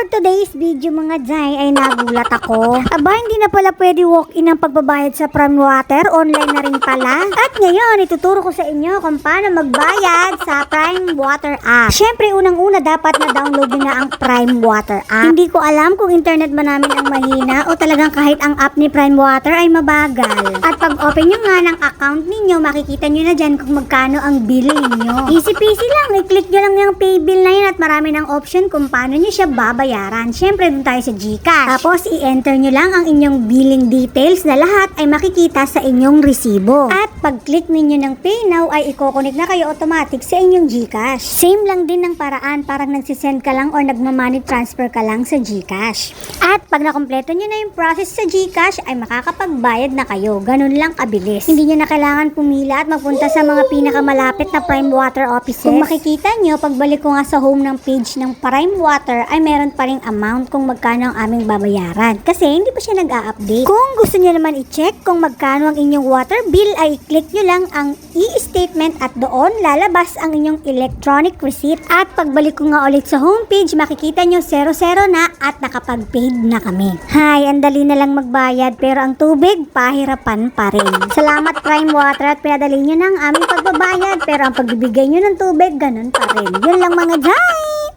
For today's video mga Jai ay nagulat ako. Aba, hindi na pala pwede walk-in ang pagbabayad sa Prime Water. Online na rin pala. At ngayon, ituturo ko sa inyo kung paano magbayad sa Prime Water app. Siyempre, unang-una dapat na-download na ang Prime Water app. Hindi ko alam kung internet ba namin ang mahina o talagang kahit ang app ni Prime Water ay mabagal. At pag open nyo nga ng account ninyo, makikita nyo na dyan kung magkano ang bill ninyo. Easy peasy lang. I-click nyo lang yung pay bill na yun at marami ng option kung paano nyo siya babayaran. Siyempre, dun tayo sa GCash. Tapos, i-enter nyo lang ang inyong billing details na lahat ay makikita sa inyong resibo. At pag-click ninyo ng Pay Now ay i-connect na kayo automatic sa inyong GCash. Same lang din ng paraan, parang nagsisend ka lang or nagmamoney transfer ka lang sa GCash. At pag nakompleto nyo na yung process sa GCash ay makakapagbayad na kayo. Ganun lang kabilis. Hindi nyo na kailangan pumila at magpunta sa mga pinakamalapit na Prime Water offices. Kung makikita nyo, pagbalik ko nga sa home ng page ng Prime Water ay meron pa ring amount kung magkano ang aming babayaran. Kasi hindi pa siya nag-a-update. Kung gusto nyo naman i-check kung magkano ang inyong water bill ay click nyo lang ang e-statement at doon lalabas ang inyong electronic receipt. At pagbalik ko nga ulit sa homepage, makikita nyo 00 na at nakapag-paid na kami. Hay, ang dali na lang magbayad pero ang tubig, pahirapan pa rin. Salamat Prime Water at pinadali nyo ng aming pagbabayad pero ang pagbibigay nyo ng tubig, ganun pa rin. Yun lang mga jay!